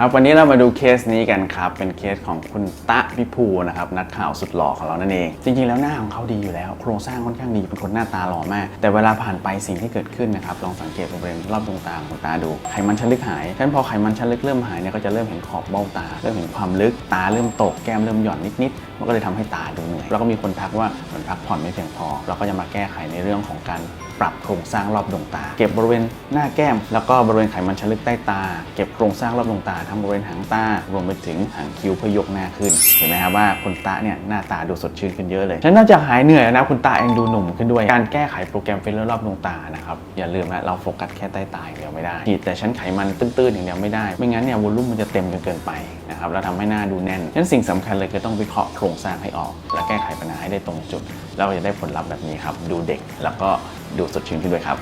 ครับวันนี้เรามาดูเคสนี้กันครับ เป็นเคสของคุณตะพิภูนะครับนักข่าวสุดหล่อของเรานั่นเอง จริงๆแล้วหน้าของเขาดีอยู่แล้ว โครงสร้างค่อนข้างดีเป็นคนหน้าตาหล่อมาก แต่เวลาผ่านไปสิ่งที่เกิดขึ้นนะครับลองสังเกตบริเวณรอบดวงตาของตาดูไขมันชั้นลึกหายฉะนั้นพอไขมันชั้นลึกเริ่มหายเนี่ยก็จะเริ่มเห็นขอบเบ้าตา เริ่มเห็นความลึกตาเริ่มตกแก้มเริ่มหย่อนนิดๆมันก็เลยทำให้ตาดูเหนื่อยแล้วก็มีคนทักว่าเหมือนพักผ่อนไม่เพียงพอ เราก็จะมาแก้ไขในเรื่องของการปรับโครงสร้างรอบดวงตา เก็บบริเวณหน้าแก้ม แล้วก็บริเวณไขมันชั้นลึกใต้ตา เก็บโครงสร้างรอบดวงตาทั้งบริเวณหางตารวมไปถึงหางคิ้วเพื่อยกหน้าขึ้น เห็นไหมครับว่าคุณตาเนี่ยหน้าตาดูสดชื่นขึ้นเยอะเลยฉะนั้นนอกจากหายเหนื่อยแล้วนะคุณตาเองดูหนุ่มขึ้นด้วยการแก้ไขโปรแกรมฟิลเลอร์รอบดวงตานะครับอย่าลืมนะเราโฟกัสแค่ใต้ตาอย่างเดียวไม่ได้ฉีดแต่ชั้นไขมันตื้นๆอย่างเดียวไม่ได้ไม่งั้นเนี่ยวอลลุ่มมันจะเต็มจนเกินไปนะครับแล้วทำให้หน้าดูแน่นฉะนั้นสิ่งสำคัญเลยคือต้องวิเคราะห์โครงสร้างให้ออก และแก้ไขปัญหาให้ได้ตรงจุด เราจะได้ผลลัพธ์แบบนี้ครับดูเด็กแล้วก็ดูสดชื่นขึ้นด้วยครับ